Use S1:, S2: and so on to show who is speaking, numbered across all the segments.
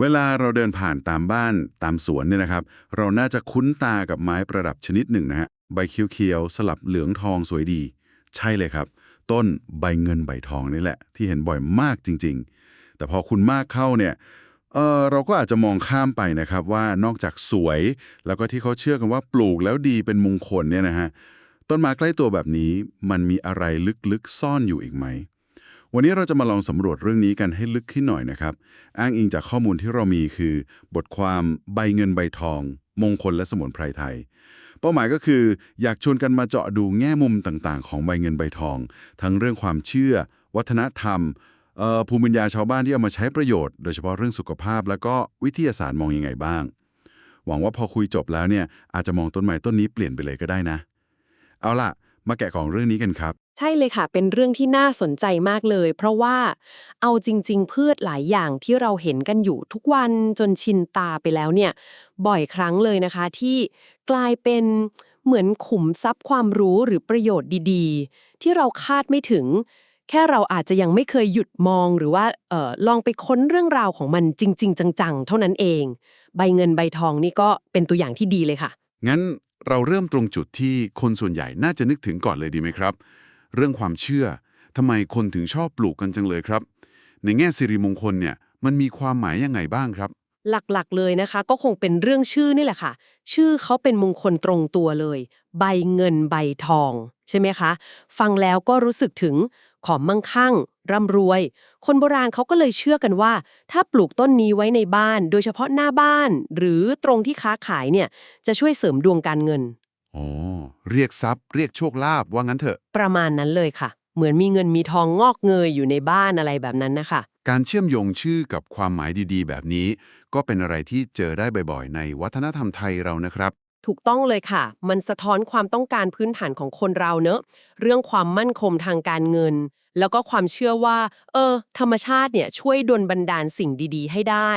S1: เวลาเราเดินผ่านตามบ้านตามสวนเนี่ยนะครับ เราน่าจะคุ้นตากับไม้ประดับชนิดหนึ่งนะฮะใบเขียวๆสลับเหลืองทองสวยดี ใช่เลยครับ ต้นใบเงินใบทองนี่แหละ ที่เห็นบ่อยมากจริง ๆ แต่พอคุณมากเข้าเนี่ยเออเราก็อาจจะมองข้ามไปนะครับว่านอกจากสวย แล้วก็ที่เขาเชื่อกันว่าปลูกแล้วดีเป็นมงคลเนี่ยนะฮะต้นไม้ใกล้ตัวแบบนี้มันมีอะไรลึกๆซ่อนอยู่อีกไหม วันนี้เราจะมาลองสำรวจเรื่องนี้กันให้ลึกขึ้นหน่อยนะครับ อ้างอิงจากข้อมูลที่เรามีคือ บทความใบเงินใบทอง มงคลและสมุนไพรไทย เป้าหมายก็คือ อยากชวนกันมาเจาะดูแง่มุมต่างๆ ของใบเงินใบทอง ทั้งเรื่องความเชื่อ วัฒนธรรมภูมิปัญญาชาวบ้านที่เอามาใช้ประโยชน์โดยเฉพาะเรื่องสุขภาพ แล้วก็วิทยาศาสตร์มองยังไงบ้าง หวังว่าพอคุยจบแล้วเนี่ยอาจจะมองต้นไม้ต้นนี้เปลี่ยนไปเลยก็ได้นะ เอาล่ะ มาแกะของเรื่องนี้กันครับ
S2: ใช่เลยค่ะ เป็นเรื่องที่น่าสนใจมากเลย เพราะว่าเอาจริง ๆ พืชหลายอย่างที่เราเห็นกันอยู่ทุกวันจนชินตาไปแล้วเนี่ย บ่อยครั้งเลยนะคะที่กลายเป็นเหมือนขุมทรัพย์ความรู้หรือประโยชน์ดีๆ ที่เราคาดไม่ถึง แค่เราอาจจะยังไม่เคยหยุดมองหรือว่าออลองไปค้นเรื่องราวของมันจริง ๆ จังๆ เท่านั้นเอง ใบเงินใบทองนี่ก็เป็นตัวอย่างที่ดีเลยค่ะ
S1: งั้นเราเริ่มตรงจุดที่คนส่วนใหญ่น่าจะนึกถึงก่อนเลยดีไหมครับ เรื่องความเชื่อทำไมคนถึงชอบปลูกกันจังเลยครับ ในแง่สิริมงคลเนี่ยมันมีความหมายยังไงบ้างครับ
S2: หลักๆเลยนะคะ ก็คงเป็นเรื่องชื่อนี่แหละค่ะ ชื่อเขาเป็นมงคลตรงตัวเลย ใบเงินใบทอง ใช่ไหมคะ ฟังแล้วก็รู้สึกถึงขอมมั่งคั่ง ร่ำรวย คนโบราณเขาก็เลยเชื่อกันว่า ถ้าปลูกต้นนี้ไว้ในบ้าน โดยเฉพาะหน้าบ้าน หรือตรงที่ค้าขายเนี่ยจะช่วยเสริมดวงการเงิน
S1: อ๋อเรียกทรัพย์เรียกโชคลาภว่างั้นเถอะ
S2: ประมาณนั้นเลยค่ะ เหมือนมีเงินมีทองงอกเงยอยู่ในบ้านอะไรแบบนั้นนะคะ
S1: การเชื่อมโยงชื่อกับความหมายดีๆ แบบนี้ ก็เป็นอะไรที่เจอได้บ่อยๆ ในวัฒนธรรมไทยเรานะครับ
S2: ถูกต้องเลยค่ะ มันสะท้อนความต้องการพื้นฐานของคนเราเนอะ เรื่องความมั่นคงทางการเงิน แล้วก็ความเชื่อว่า เออ ธรรมชาติเนี่ยช่วยดลบันดาลสิ่งดีๆ ให้ได้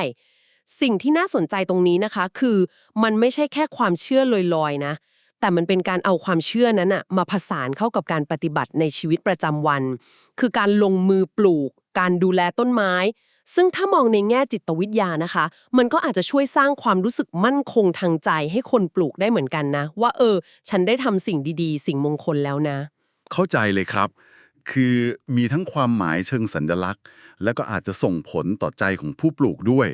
S2: สิ่งที่น่าสนใจตรงนี้นะคะ คือ มันไม่ใช่แค่ความเชื่อลอยๆนะ แต่มันเป็นการเอาความเชื่อนั้นอะมาผสานเข้ากับการปฏิบัติในชีวิตประจำวัน คือการลงมือปลูก การดูแลต้นไม้ ซึ่งถ้ามองในแง่จิตวิทยานะคะ มันก็อาจจะช่วยสร้างความรู้สึกมั่นคงทางใจให้คนปลูกได้เหมือนกันนะ ว่าเออ ฉันได้ทำสิ่งดีๆ สิ่งมงคลแล้วนะ
S1: เข้าใจเลยครับ คือมีทั้งความหมายเชิงสัญลักษณ์ แล้วก็อาจจะส่งผลต่อใจของผู้ปลูกด้วย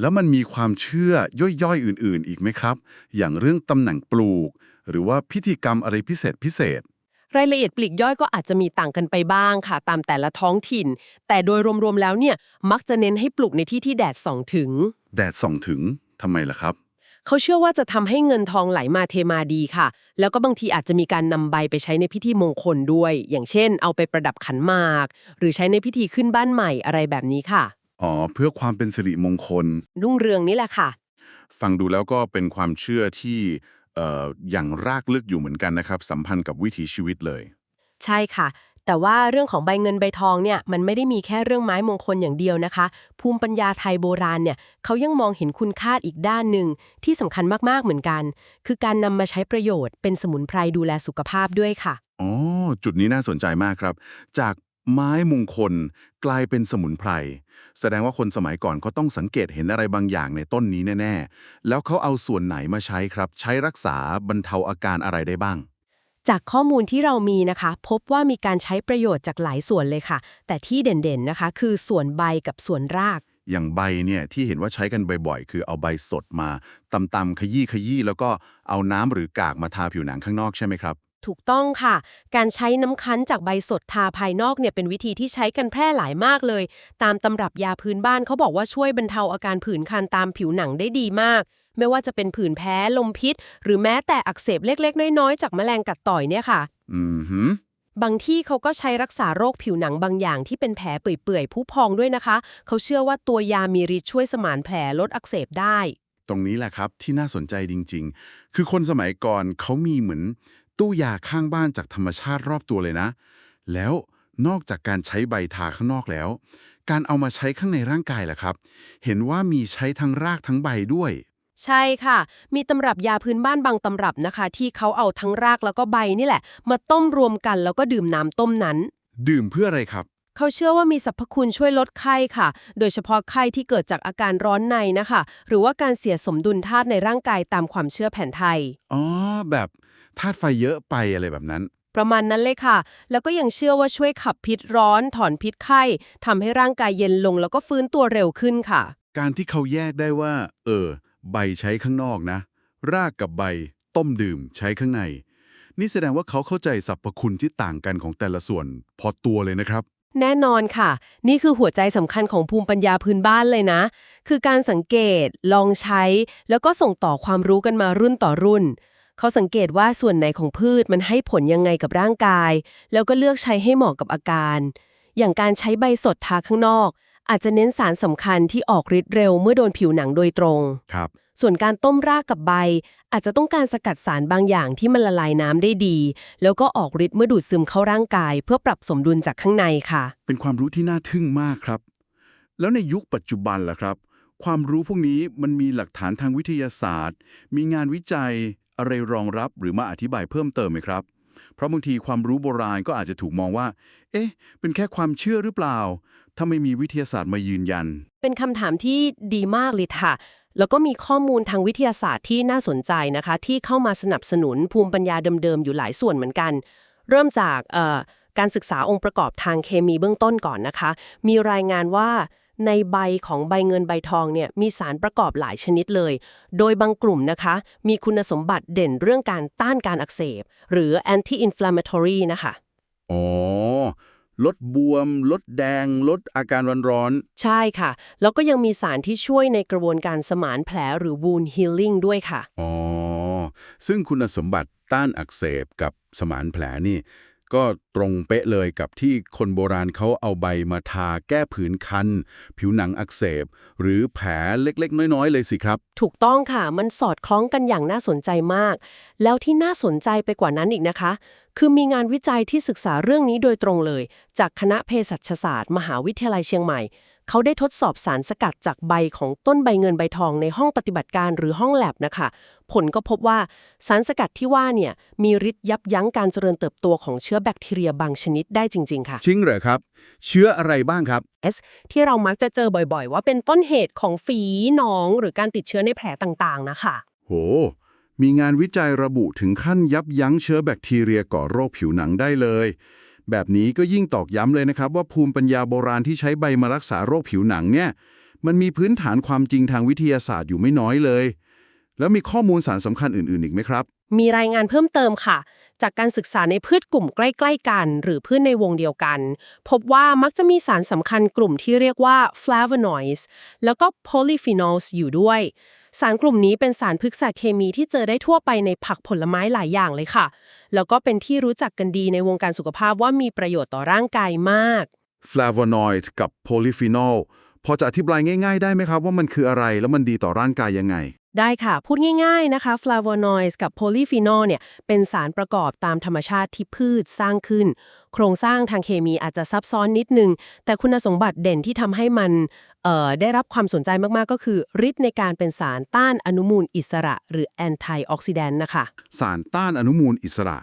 S1: แล้วมันมีความเชื่อย่อยๆ อื่นๆ อีกไหมครับ อย่างเรื่องตำแหน่งปลูก หรือว่าพิธีกรรมอะไรพิเศษพิเศษ
S2: รายละเอียดปลีกย่อยก็อาจจะมีต่างกันไปบ้างค่ะ ตามแต่ละท้องถิ่น แต่โดยรวมๆแล้วเนี่ยมักจะเน้นให้ปลูกในที่ที่แดดส่องถึง
S1: แดดส่องถึงทำไมล่ะครับ
S2: เขาเชื่อว่าจะทำให้เงินทองไหลมาเทมาดีค่ะ แล้วก็บางทีอาจจะมีการนำใบไปใช้ในพิธีมงคลด้วย อย่างเช่น เอาไปประดับขันหมาก หรือใช้ในพิธีขึ้นบ้านใหม่อะไรแบบนี้ค่ะ
S1: อ๋อ เพื่อความเป็นสิริมงคล
S2: รุ่งเรืองนี่แหละค่ะ
S1: ฟังดูแล้วก็เป็นความเชื่อที่เอ่ออย่างรากลึกอยู่เหมือนกันนะครับ สัมพันธ์กับวิถีชีวิตเลย
S2: ใช่ค่ะ แต่ว่าเรื่องของใบเงินใบทองเนี่ยมันไม่ได้มีแค่เรื่องไม้มงคลอย่างเดียวนะคะ ภูมิปัญญาไทยโบราณเนี่ยเขายังมองเห็นคุณค่าอีกด้านหนึ่งที่สำคัญมากๆเหมือนกัน คือการนำมาใช้ประโยชน์เป็นสมุนไพรดูแลสุขภาพด้วยค่ะ
S1: อ๋อ จุดนี้น่าสนใจมากครับ จาก ไม้มงคลกลายเป็นสมุนไพร แสดงว่าคนสมัยก่อนเขาต้องสังเกตเห็นอะไรบางอย่างในต้นนี้แน่ ๆ แล้วเขาเอาส่วนไหนมาใช้ครับ ใช้รักษาบรรเทาอาการอะไรได้บ้าง
S2: จากข้อมูลที่เรามีนะคะ พบว่ามีการใช้ประโยชน์จากหลายส่วนเลยค่ะ แต่ที่เด่นๆนะคะ คือส่วนใบกับส่วนราก
S1: อย่างใบเนี่ยที่เห็นว่าใช้กันบ่อยๆ คือเอาใบสดมาตำๆขยี้ขยี้แล้วก็เอาน้ำหรือกากมาทาผิวหนังข้างนอกใช่ไหมครับ
S2: ถูกต้องค่ะ การใช้น้ำคั้นจากใบสดทาภายนอกเนี่ยเป็นวิธีที่ใช้กันแพร่หลายมากเลย ตามตำรับยาพื้นบ้านเขาบอกว่าช่วยบรรเทาอาการผื่นคันตามผิวหนังได้ดีมาก ไม่ว่าจะเป็นผื่นแพ้ลมพิษ หรือแม้แต่อักเสบเล็กๆ น้อยๆ จากแมลงกัดต่อยเนี่ยค่ะ
S1: อืมหืม
S2: บางที่เขาก็ใช้รักษาโรคผิวหนังบางอย่างที่เป็นแผลเปื่อยๆผุพองด้วยนะคะ เขาเชื่อว่าตัวยามีฤทธิ์ช่วยสมานแผลลดอักเสบได้
S1: ตรงนี้แหละครับที่น่าสนใจจริง ๆ คือคนสมัยก่อนเขามีเหมือน ตู้ยาข้างบ้านจากธรรมชาติรอบตัวเลยนะ แล้วนอกจากการใช้ใบทาข้างนอกแล้ว การเอามาใช้ข้างในร่างกายล่ะครับ เห็นว่ามีใช้ทั้งรากทั้งใบด้วย
S2: ใช่ค่ะ มีตำรับยาพื้นบ้านบางตำรับนะคะ ที่เขาเอาทั้งรากแล้วก็ใบนี่แหละ มาต้มรวมกันแล้วก็ดื่มน้ำต้มนั้น
S1: ดื่มเพื่ออะไรครับ
S2: เขาเชื่อว่ามีสรรพคุณช่วยลดไข้ค่ะ โดยเฉพาะไข้ที่เกิดจากอาการร้อนในนะคะ หรือว่าการเสียสมดุลธาตุในร่างกายตามความเชื่อแผนไทย
S1: อ๋อ แบบ ธาตุไฟเยอะไปอะไรแบบนั้น
S2: ประมาณนั้นเลยค่ะ แล้วก็ยังเชื่อว่าช่วยขับพิษร้อน ถอนพิษไข้ทำให้ร่างกายเย็นลง แล้วก็ฟื้นตัวเร็วขึ้นค่ะ
S1: การที่เขาแยกได้ว่า เออ ใบใช้ข้างนอกนะ รากกับใบ ต้มดื่มใช้ข้างใน นี่แสดงว่าเขาเข้าใจสรรพคุณที่ต่างกันของแต่ละส่วน พอตัวเลยนะครับ
S2: แน่นอนค่ะ นี่คือหัวใจสำคัญของภูมิปัญญาพื้นบ้านเลยนะ คือการสังเกต ลองใช้ แล้วก็ส่งต่อความรู้กันมารุ่นต่อรุ่น เขาสังเกตว่าส่วนไหนของพืชมันให้ผลยังไงกับร่างกาย แล้วก็เลือกใช้ให้เหมาะกับอาการ อย่างการใช้ใบสดทาข้างนอก อาจจะเน้นสารสำคัญที่ออกฤทธิ์เร็วเมื่อโดนผิวหนังโดยตรง
S1: ครับ
S2: ส่วนการต้มรากกับใบ อาจจะต้องการสกัดสารบางอย่างที่มันละลายน้ำได้ดี แล้วก็ออกฤทธิ์เมื่อดูดซึมเข้าร่างกาย เพื่อปรับสมดุลจากข้างในค่ะ
S1: เป็นความรู้ที่น่าทึ่งมากครับ แล้วในยุคปัจจุบันล่ะครับ ความรู้พวกนี้มันมีหลักฐานทางวิทยาศาสตร์ มีงานวิจัย อะไรรองรับหรือมาอธิบายเพิ่มเติมไหมครับ เพราะบางทีความรู้โบราณก็อาจจะถูกมองว่า เอ๊ะ เป็นแค่ความเชื่อหรือเปล่า ถ้าไม่มีวิทยาศาสตร์มายืนยัน
S2: เป็นคำถามที่ดีมากเลยค่ะแล้วก็มีข้อมูลทางวิทยาศาสตร์ที่น่าสนใจนะคะ ที่เข้ามาสนับสนุนภูมิปัญญาเดิมๆ อยู่หลายส่วนเหมือนกัน เริ่มจากเอ่อการศึกษาองค์ประกอบทางเคมีเบื้องต้นก่อนนะคะ มีรายงานว่า ในใบของใบเงินใบทองเนี่ยมีสารประกอบหลายชนิดเลย โดยบางกลุ่มนะคะ มีคุณสมบัติเด่นเรื่องการต้านการอักเสบ หรือ anti-inflammatory นะคะ
S1: อ๋อ ลดบวม ลดแดง ลดอาการร้อน
S2: ใช่ค่ะ แล้วก็ยังมีสารที่ช่วยในกระบวนการสมานแผลหรือ wound healing ด้วยค่ะ
S1: ๆอ๋อ ซึ่งคุณสมบัติต้านอักเสบกับสมานแผลนี่ ก็ตรงเป๊ะเลยกับที่คนโบราณเขาเอาใบมาทาแก้ผื่นคัน ผิวหนังอักเสบ หรือแผลเล็กๆ น้อยๆ เลยสิครับ
S2: ถูกต้องค่ะ มันสอดคล้องกันอย่างน่าสนใจมาก แล้วที่น่าสนใจไปกว่านั้นอีกนะคะ คือมีงานวิจัยที่ศึกษาเรื่องนี้โดยตรงเลย จากคณะเภสัชศาสตร์ มหาวิทยาลัยเชียงใหม่ เขาได้ทดสอบสารสกัดจากใบของต้นใบเงินใบทองในห้องปฏิบัติการหรือห้องแลบนะคะ ผลก็พบว่าสารสกัดที่ว่าเนี่ยมีฤทธิ์ยับยั้งการเจริญเติบโตของเชื้อแบคทีเรียบางชนิดได้จริง ๆ ค่ะ
S1: จริงเหรอครับ เชื้ออะไรบ้างครับ
S2: S ที่เรามักจะเจอบ่อยๆ ว่าเป็นต้นเหตุของฝีหนอง หรือการติดเชื้อในแผลต่างๆนะคะ
S1: โห มีงานวิจัยระบุถึงขั้นยับยั้งเชื้อแบคทีเรียก่อโรคผิวหนังได้เลย แบบนี้ก็ยิ่งตอกย้ำเลยนะครับ ว่าภูมิปัญญาโบราณที่ใช้ใบมารักษาโรคผิวหนังเนี่ย มันมีพื้นฐานความจริงทางวิทยาศาสตร์อยู่ไม่น้อยเลย แล้วมีข้อมูลสารสำคัญอื่นๆ อีกไหมครับ
S2: มีรายงานเพิ่มเติมค่ะ จากการศึกษาในพืชกลุ่มใกล้ ๆ กัน หรือพืชในวงเดียวกัน พบว่ามักจะมีสารสำคัญกลุ่มที่เรียกว่า flavonoids แล้วก็ polyphenols อยู่ด้วย สารกลุ่มนี้เป็นสารพฤกษเคมีที่เจอได้ทั่วไปในผักผลไม้หลายอย่างเลยค่ะ แล้วก็เป็นที่รู้จักกันดีในวงการสุขภาพว่ามีประโยชน์ต่อร่างกายมาก
S1: flavonoid กับ polyphenol พอจะอธิบายง่าย ๆ ได้ไหมครับว่ามันคืออะไรแล้วมันดีต่อร่างกายยังไง
S2: ได้ค่ะ พูดง่ายๆนะคะ flavonoids กับ polyphenol เนี่ยเป็นสารประกอบตามธรรมชาติที่พืชสร้างขึ้น โครงสร้างทางเคมีอาจจะซับซ้อนนิดนึง แต่คุณสมบัติเด่นที่ทำให้มันเอ่อได้รับความสนใจมากๆ ก็คือฤทธิ์ในการเป็นสารต้านอนุมูลอิสระ หรือ antioxidant นะคะ
S1: สารต้านอนุมูลอิสระ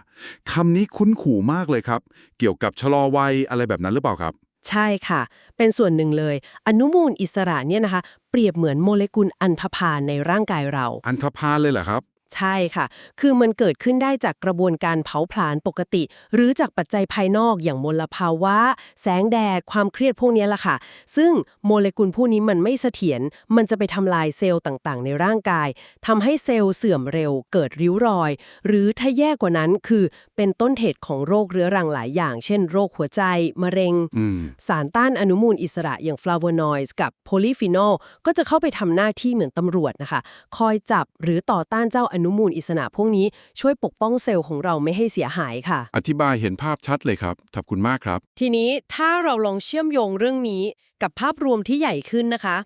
S1: คำนี้คุ้นขู่มากเลยครับ เกี่ยวกับชะลอวัยอะไรแบบนั้นหรือเปล่าครับ
S2: ใช่ค่ะ เป็นส่วนหนึ่งเลย อนุมูลอิสระเนี่ยนะคะ เปรียบเหมือนโมเลกุลอันธพาลในร่างกายเรา
S1: อันธพาลเลยเหรอครับ
S2: ใช่ค่ะ คือมันเกิดขึ้นได้จากกระบวนการเผาผลาญปกติ หรือจากปัจจัยภายนอกอย่างมลภาวะ แสงแดด ความเครียดพวกนี้แหละค่ะ ซึ่งโมเลกุลพวกนี้มันไม่เสถียร มันจะไปทำลายเซลล์ต่างๆ ในร่างกาย ทำให้เซลล์เสื่อมเร็ว เกิดริ้วรอย หรือถ้าแย่กว่านั้นคือเป็นต้นเหตุของโรคเรื้อรังหลายอย่าง เช่น โรคหัวใจ มะเร็ง
S1: อืม
S2: สารต้านอนุมูลอิสระอย่าง flavonoids กับ polyphenol ก็จะเข้าไปทำหน้าที่เหมือนตำรวจนะคะ คอยจับหรือต่อต้านเจ้าอนุมูลอิสระพวกนี้ช่วยปกป้องเซลล์ของเราไม่ให้เสียหายค่ะ
S1: อธิบายเห็นภาพชัดเลยครับ ขอบคุณมากครับ
S2: ทีนี้ถ้าเราลองเชื่อมโยงเรื่องนี้กับภาพรวมที่ใหญ่ขึ้นนะคะ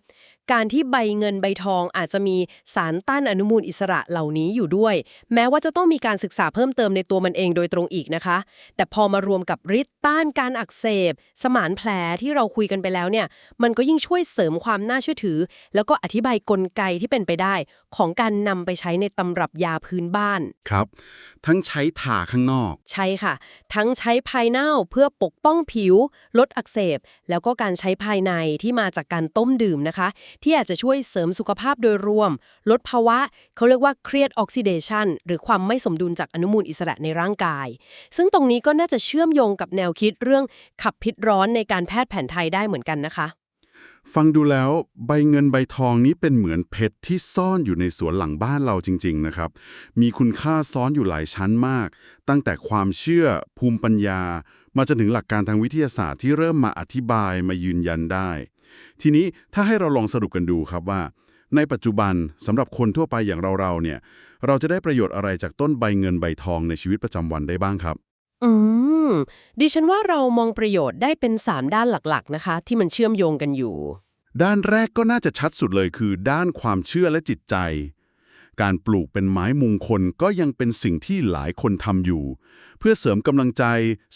S2: การที่ใบเงินใบทองอาจจะมีสารต้านอนุมูลอิสระเหล่านี้อยู่ด้วย แม้ว่าจะต้องมีการศึกษาเพิ่มเติมในตัวมันเองโดยตรงอีกนะคะ แต่พอมารวมกับฤทธิ์ต้านการอักเสบ สมานแผลที่เราคุยกันไปแล้วเนี่ย มันก็ยิ่งช่วยเสริมความน่าเชื่อถือ แล้วก็อธิบายกลไกที่เป็นไปได้ ของการนำไปใช้ในตำรับยาพื้นบ้าน
S1: ครับ ทั้งใช้ทาข้างนอก
S2: ใช่ค่ะ ทั้งใช้ภายนอกเพื่อปกป้องผิว ลดอักเสบ แล้วก็การใช้ภายในที่มาจากการต้มดื่มนะคะที่อาจจะช่วยเสริมสุขภาพโดยรวม ลดภาวะ เขาเรียกว่าเครียดออกซิเดชันหรือความไม่สมดุลจากอนุมูลอิสระในร่างกาย ซึ่งตรงนี้ก็น่าจะเชื่อมโยงกับแนวคิดเรื่องขับพิษร้อนในการแพทย์แผนไทยได้เหมือนกันนะคะ
S1: ฟังดูแล้วใบเงินใบทองนี้เป็นเหมือนเพชรที่ซ่อนอยู่ในสวนหลังบ้านเราจริง ๆ นะครับ มีคุณค่าซ้อนอยู่หลายชั้นมาก ตั้งแต่ความเชื่อภูมิปัญญา มาจนถึงหลักการทางวิทยาศาสตร์ที่เริ่มมาอธิบายมายืนยันได้ ทีนี้ถ้าให้เราลองสรุปกันดูครับว่า ในปัจจุบันสำหรับคนทั่วไปอย่างเราๆเนี่ย เราจะได้ประโยชน์อะไรจากต้นใบเงินใบทองในชีวิตประจำวันได้บ้างครับ
S2: อืม ดิฉันว่าเรามองประโยชน์ได้เป็น 3 ด้านหลักๆนะคะ ที่มันเชื่อมโยงกันอยู่
S1: ด้านแรกก็น่าจะชัดสุดเลยคือ ด้านความเชื่อและจิตใจ การปลูกเป็นไม้มงคลก็ยังเป็นสิ่งที่หลายคนทำอยู่ เพื่อเสริมกำลังใจ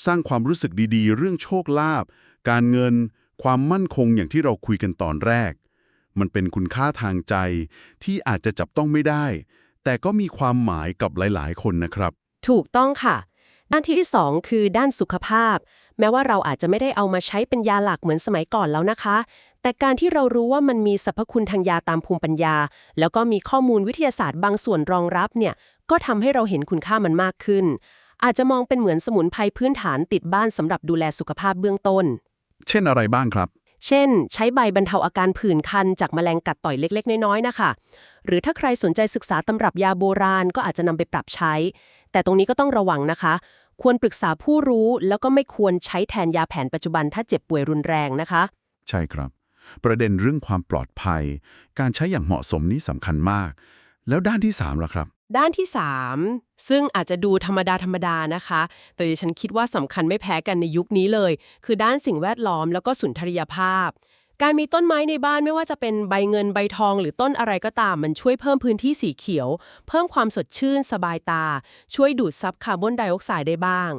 S1: สร้างความรู้สึกดีๆ เรื่องโชคลาภการเงิน ความมั่นคงอย่างที่เราคุยกันตอนแรก มันเป็นคุณค่าทางใจที่อาจจะจับต้องไม่ได้ แต่ก็มีความหมายกับหลายๆ คนนะครับ
S2: ถูกต้องค่ะ ด้านที่ 2 คือด้านสุขภาพ แม้ว่าเราอาจจะไม่ได้เอามาใช้เป็นยาหลักเหมือนสมัยก่อนแล้วนะคะ แต่การที่เรารู้ว่ามันมีสรรพคุณทางยาตามภูมิปัญญา แล้วก็มีข้อมูลวิทยาศาสตร์บางส่วนรองรับเนี่ยก็ทำให้เราเห็นคุณค่ามันมากขึ้น อาจจะมองเป็นเหมือนสมุนไพรพื้นฐานติดบ้านสำหรับดูแลสุขภาพเบื้องต้น
S1: เช่นอะไรบ้างครับ
S2: เช่น ใช้ใบบรรเทาอาการผื่นคันจากแมลงกัดต่อยเล็ก ๆ น้อยๆนะคะ หรือถ้าใครสนใจศึกษาตำรับยาโบราณก็อาจจะนำไปปรับใช้ แต่ตรงนี้ก็ต้องระวังนะคะ ควรปรึกษาผู้รู้แล้วก็ไม่ควรใช้แทนยาแผนปัจจุบันถ้าเจ็บป่วยรุนแรงนะคะ
S1: ใช่ครับ ประเด็นเรื่องความปลอดภัย การใช้อย่างเหมาะสมนี่สำคัญมาก แล้วด้านที่3ล่ะครับ
S2: ด้านที่ 3 ซึ่งอาจจะดูธรรมดาธรรมดานะคะ แต่ดิฉันคิดว่าสำคัญไม่แพ้กันในยุคนี้เลย คือด้านสิ่งแวดล้อมแล้วก็สุนทรียภาพการมีต้นไม้ในบ้านไม่ว่าจะเป็นใบเงินใบทองหรือต้นอะไรก็ตาม มันช่วยเพิ่มพื้นที่สีเขียว เพิ่มความสดชื่นสบายตา ช่วยดูดซับคาร์บอนไดออกไซด์ได้บ้าง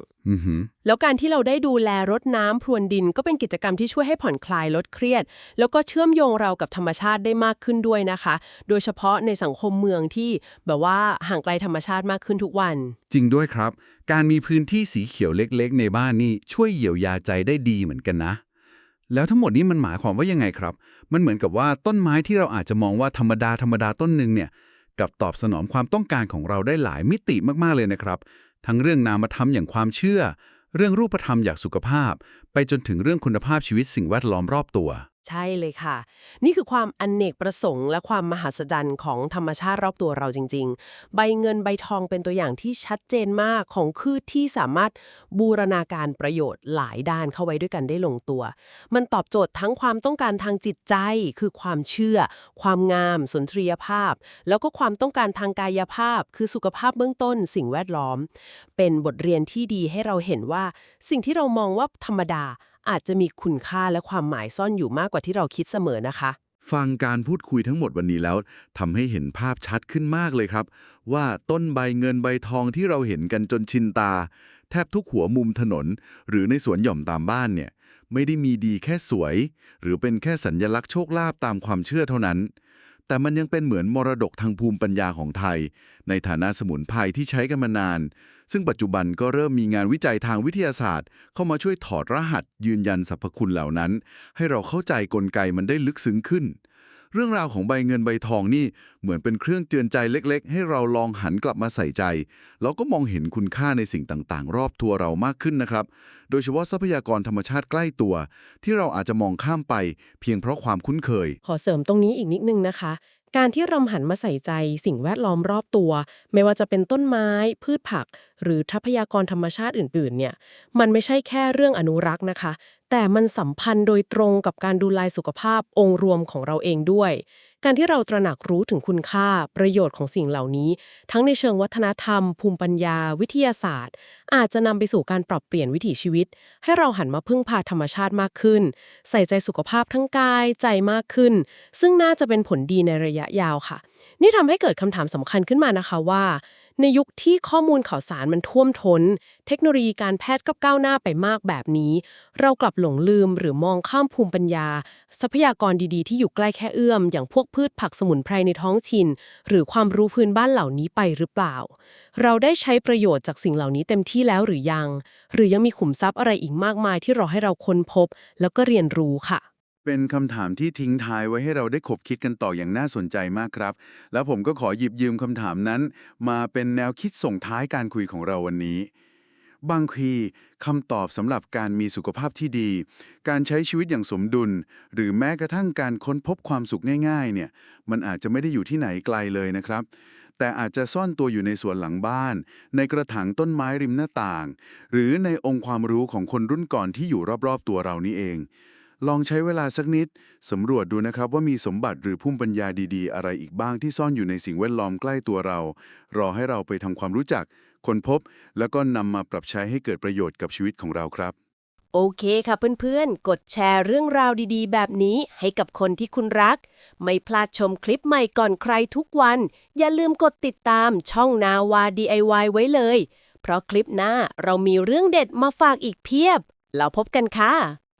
S2: แล้วการที่เราได้ดูแลรดน้ำพรวนดินก็เป็นกิจกรรมที่ช่วยให้ผ่อนคลายลดเครียด แล้วก็เชื่อมโยงเรากับธรรมชาติได้มากขึ้นด้วยนะคะ โดยเฉพาะในสังคมเมืองที่แบบว่าห่างไกลธรรมชาติมากขึ้นทุกวัน
S3: จริงด้วยครับ การมีพื้นที่สีเขียวเล็กๆ ในบ้านนี่ช่วยเยียวยาใจได้ดีเหมือนกันนะ แล้วทั้งหมดนี้มันหมายความว่ายังไงครับ มันเหมือนกับว่าต้นไม้ที่เราอาจจะมองว่าธรรมดาธรรมดาต้นหนึ่งเนี่ยกลับตอบสนองความต้องการของเราได้หลายมิติมากๆเลยนะครับ ทั้งเรื่องนามธรรมอย่างความเชื่อ เรื่องรูปธรรมอย่างสุขภาพ ไปจนถึงเรื่องคุณภาพชีวิตสิ่งแวดล้อมรอบตัว
S2: ใช่เลยค่ะ นี่คือความอนเนกประสงค์ และความมหัศจรรย์ของธรรมชาติรอบตัวเราจริง ๆ ใบเงินใบทองเป็นตัวอย่างที่ชัดเจนมากของพืชที่สามารถบูรณาการประโยชน์หลายด้านเข้าไว้ด้วยกันได้ลงตัว มันตอบโจทย์ทั้งความต้องการทางจิตใจ คือความเชื่อ ความงาม สุนทรียภาพ แล้วก็ความต้องการทางกายภาพ คือสุขภาพเบื้องต้น สิ่งแวดล้อม เป็นบทเรียนที่ดีให้เราเห็นว่า สิ่งที่เรามองว่าธรรมดา อาจจะมีคุณค่าและความหมายซ่อนอยู่มากกว่าที่เราคิดเสมอนะคะ
S1: ฟังการพูดคุยทั้งหมดวันนี้แล้วทำให้เห็นภาพชัดขึ้นมากเลยครับ ว่าต้นใบเงินใบทองที่เราเห็นกันจนชินตา แทบทุกหัวมุมถนน หรือในสวนหย่อมตามบ้านเนี่ย ไม่ได้มีดีแค่สวย หรือเป็นแค่สัญญลักษณ์โชคลาภตามความเชื่อเท่านั้น แต่มันยังเป็นเหมือนมรดกทางภูมิปัญญาของไทย ในฐานะสมุนไพรที่ใช้กันมานาน ซึ่งปัจจุบันก็เริ่มมีงานวิจัยทางวิทยาศาสตร์ เข้ามาช่วยถอดรหัสยืนยันสรรพคุณเหล่านั้น ให้เราเข้าใจกลไกมันได้ลึกซึ้งขึ้น เรื่องราวของใบเงินใบทองนี่เหมือนเป็นเครื่องเตือนใจเล็กๆ ให้เราลองหันกลับมาใส่ใจ แล้วก็มองเห็นคุณค่าในสิ่งต่างๆ รอบตัวเรามากขึ้นนะครับ โดยเฉพาะทรัพยากรธรรมชาติใกล้ตัว ที่เราอาจจะมองข้ามไป เพียงเพราะความคุ้นเคย
S2: ขอเสริมตรงนี้อีกนิดนึงนะคะ การที่เราหันมาใส่ใจสิ่งแวดล้อมรอบตัว ไม่ว่าจะเป็นต้นไม้ พืชผัก หรือทรัพยากรธรรมชาติอื่นๆ เนี่ย มันไม่ใช่แค่เรื่องอนุรักษ์นะคะ แต่มันสัมพันธ์โดยตรงกับการดูแลสุขภาพองค์รวมของเราเองด้วย การที่เราตระหนักรู้ถึงคุณค่าประโยชน์ของสิ่งเหล่านี้ ทั้งในเชิงวัฒนธรรม ภูมิปัญญา วิทยาศาสตร์ อาจจะนำไปสู่การปรับเปลี่ยนวิถีชีวิต ให้เราหันมาพึ่งพาธรรมชาติมากขึ้น ใส่ใจสุขภาพทั้งกายใจมากขึ้น ซึ่งน่าจะเป็นผลดีในระยะยาวค่ะ นี่ทำให้เกิดคำถามสำคัญขึ้นมานะคะว่า ในยุคที่ข้อมูลข่าวสารมันท่วมทน้น เทคโนโลยีการแพทย์ก็ก้าวหน้าไปมากแบบนี้ เรากลับหลงลืมหรือมองข้ามภูมิปัญญา ทรัพยากรดีๆ ที่อยู่ใกล้แค่เอื้อม อย่างพวกพืชผักสมุนไพรในท้องถิ่น หรือความรู้พื้นบ้านเหล่านี้ไปหรือเปล่า เราได้ใช้ประโยชน์จากสิ่งเหล่านี้เต็มที่แล้วหรือยัง หรือยังมีขุมทรัพย์อะไรอีกมากมายที่รอให้เราค้นพบ แล้วก็เรียนรู้ค่ะ
S1: เป็นคำถามที่ทิ้งท้ายไว้ให้เราได้ขบคิดกันต่ออย่างน่าสนใจมากครับ แล้วผมก็ขอหยิบยืมคำถามนั้น มาเป็นแนวคิดส่งท้ายการคุยของเราวันนี้ บางทีคำตอบสำหรับการมีสุขภาพที่ดี การใช้ชีวิตอย่างสมดุล หรือแม้กระทั่งการค้นพบความสุขง่าย ๆ เนี่ย มันอาจจะไม่ได้อยู่ที่ไหนไกลเลยนะครับ แต่อาจจะซ่อนตัวอยู่ในสวนหลังบ้าน ในกระถางต้นไม้ริมหน้าต่าง หรือในองค์ความรู้ของคนรุ่นก่อนที่อยู่รอบๆตัวเรานี่เอง ลองใช้เวลาสักนิด สำรวจดูนะครับว่ามีสมบัติหรือภูมิปัญญาดีๆ อะไรอีกบ้างที่ซ่อนอยู่ในสิ่งแวดล้อมใกล้ตัวเรา รอให้เราไปทำความรู้จัก ค้นพบ แล้วก็นำมาปรับใช้ให้เกิดประโยชน์กับชีวิตของเราครับ
S2: โอเคค่ะเพื่อนๆ กดแชร์เรื่องราวดีๆ แบบนี้ให้กับคนที่คุณรัก ไม่พลาดชมคลิปใหม่ก่อนใครทุกวัน อย่าลืมกดติดตามช่องนาวา DIY ไว้เลย เพราะคลิปหน้าเรามีเรื่องเด็ดมาฝากอีกเพียบ แล้วพบกันค่ะ